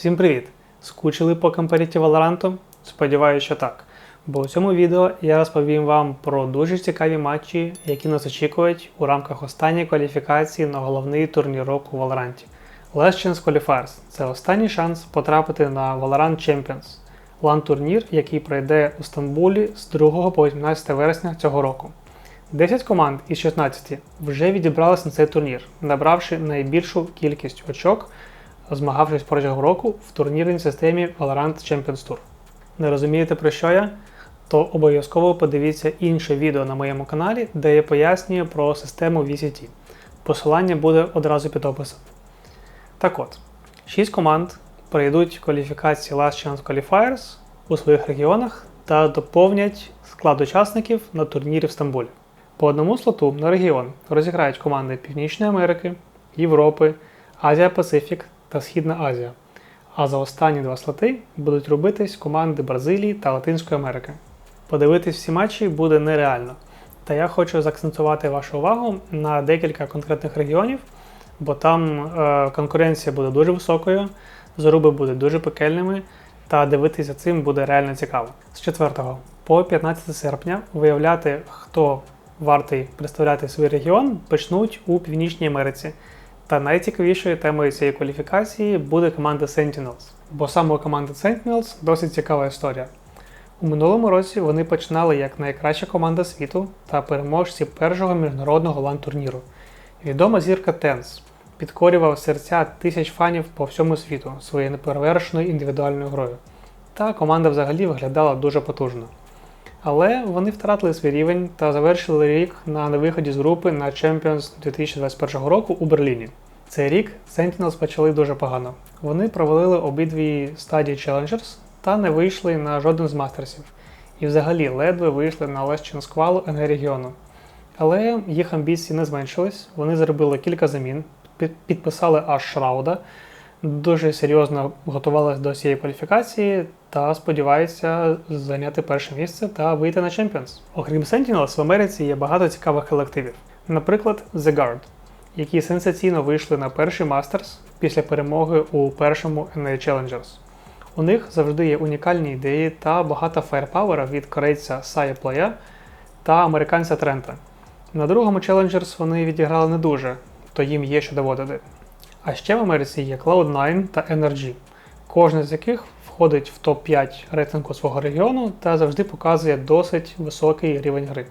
Всім привіт! Скучили по компаріті Valorant? Сподіваюся, що так. Бо у цьому відео я розповім вам про дуже цікаві матчі, які нас очікують у рамках останньої кваліфікації на головний турнір року у Valorant. Last Chance Qualifiers – це останній шанс потрапити на Valorant Champions – лан-турнір, який пройде у Стамбулі з 2 по 18 вересня цього року. 10 команд із 16 вже відібралися на цей турнір, набравши найбільшу кількість очок, змагавшись протягом року в турнірній системі Valorant Champions Tour. Не розумієте про що я? То обов'язково подивіться інше відео на моєму каналі, де я пояснюю про систему VCT. Посилання буде одразу під описом. Так от, 6 команд пройдуть кваліфікації Last Chance Qualifiers у своїх регіонах та доповнять склад учасників на турнірі в Стамбулі. По одному слоту на регіон розіграють команди Північної Америки, Європи, Азія Пасифік та Східна Азія. А за останні два слоти будуть робитись команди Бразилії та Латинської Америки. Подивитись всі матчі буде нереально. Та я хочу заакцентувати вашу увагу на декілька конкретних регіонів, бо там е, конкуренція буде дуже високою, заруби будуть дуже пекельними, та дивитися цим буде реально цікаво. З 4 по 15 серпня виявляти, хто вартий представляти свій регіон, почнуть у Північній Америці. Та найцікавішою темою цієї кваліфікації буде команда Sentinels. Бо саме у команди Sentinels досить цікава історія. У минулому році вони починали як найкраща команда світу та переможці першого міжнародного лан-турніру. Відома зірка Тенс підкорював серця тисяч фанів по всьому світу своєю неперевершеною індивідуальною грою. Та команда взагалі виглядала дуже потужно. Але вони втратили свій рівень та завершили рік на невиході з групи на Champions 2021 року у Берліні. Цей рік Sentinels почали дуже погано. Вони провалили обидві стадії Challengers та не вийшли на жоден з мастерсів. І взагалі ледве вийшли на Лещин сквалу НГ регіону. Але їх амбіції не зменшились, вони зробили кілька замін, підписали аж Шрауда, дуже серйозно готувалися до цієї кваліфікації та сподіваються зайняти перше місце та вийти на Champions. Окрім Sentinels, в Америці є багато цікавих колективів. Наприклад, The Guard, які сенсаційно вийшли на перший Masters після перемоги у першому NA Challengers. У них завжди є унікальні ідеї та багато фаєрпауера від корейця Сая Плая та американця Трента. На другому Challengers вони відіграли не дуже, то їм є що доводити. А ще в Америці є Cloud9 та NRG, кожен з яких входить в топ-5 рейтингу свого регіону та завжди показує досить високий рівень гри.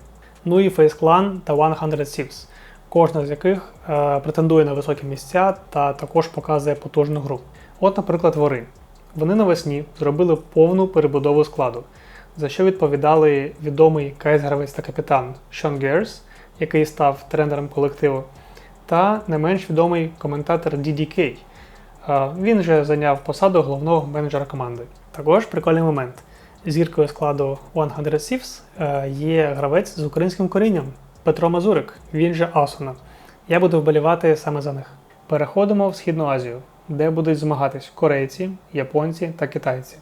Ну і Face Clan та 100 Thieves, кожна з яких е, претендує на високі місця та також показує потужну гру. От, наприклад, вори. Вони навесні зробили повну перебудову складу, за що відповідали відомий КС-гравець та капітан Шон Герс, який став тренером колективу, та не менш відомий коментатор DDK. Він же зайняв посаду головного менеджера команди. Також прикольний момент. Зіркою складу 100 Thieves е, є гравець з українським корінням Петро Мазурик, він же Асуна. Я буду вболівати саме за них. Переходимо в Східну Азію, де будуть змагатись корейці, японці та китайці.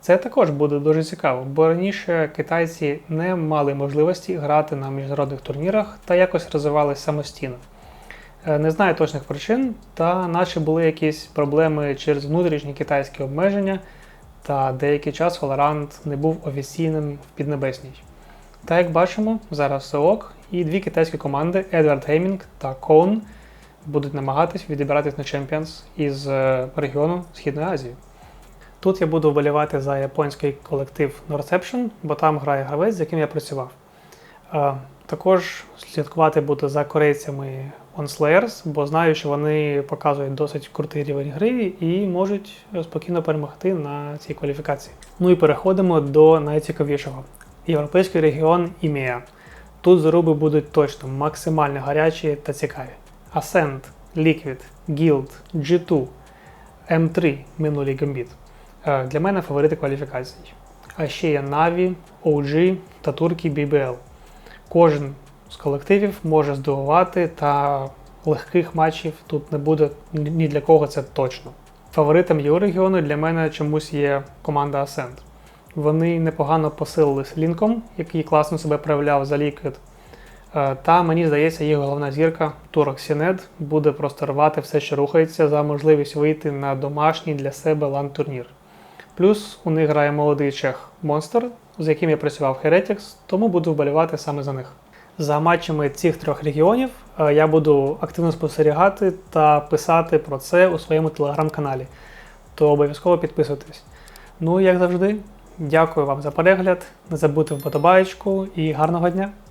Це також буде дуже цікаво, бо раніше китайці не мали можливості грати на міжнародних турнірах та якось розвивалися самостійно. Е, Не знаю точних причин, та наче були якісь проблеми через внутрішні китайські обмеження, та деякий час Valorant не був офіційним в Піднебесній. Та як бачимо, зараз все ок, і дві китайські команди Edward Gaming та Kone будуть намагатись відібратись на Champions із е, регіону Східної Азії. Тут я буду вболівати за японський колектив Norception, бо там грає гравець, з яким я працював. Також слідкувати буду за корейцями OnSlayers, бо знаю, що вони показують досить крутий рівень гри і можуть спокійно перемогти на цій кваліфікації. Ну і переходимо до найцікавішого. Європейський регіон EMEA. Тут заруби будуть точно максимально гарячі та цікаві. Ascent, Liquid, Guild, G2, M3 минулий Gambit. Е, Для мене фаворити кваліфікацій. А ще є Na'Vi, OG та турки BBL. Кожен з колективів може здивувати, та легких матчів тут не буде ні для кого це точно. Фаворитом Єврорегіону для мене чомусь є команда Ascent. Вони непогано посилились лінком, який класно себе проявляв за. Е, Та мені здається, їх головна зірка Турок Сінед буде просто рвати все, що рухається, за можливість вийти на домашній для себе лан-турнір. Плюс у них грає молодий чех Монстер, з яким я працював Heretics, тому буду вболівати саме за них. За матчами цих трьох регіонів е, я буду активно спостерігати та писати про це у своєму телеграм-каналі. То обов'язково підписуйтесь. Ну, як завжди, дякую вам за перегляд. Не забудьте вподобаєчку і гарного дня!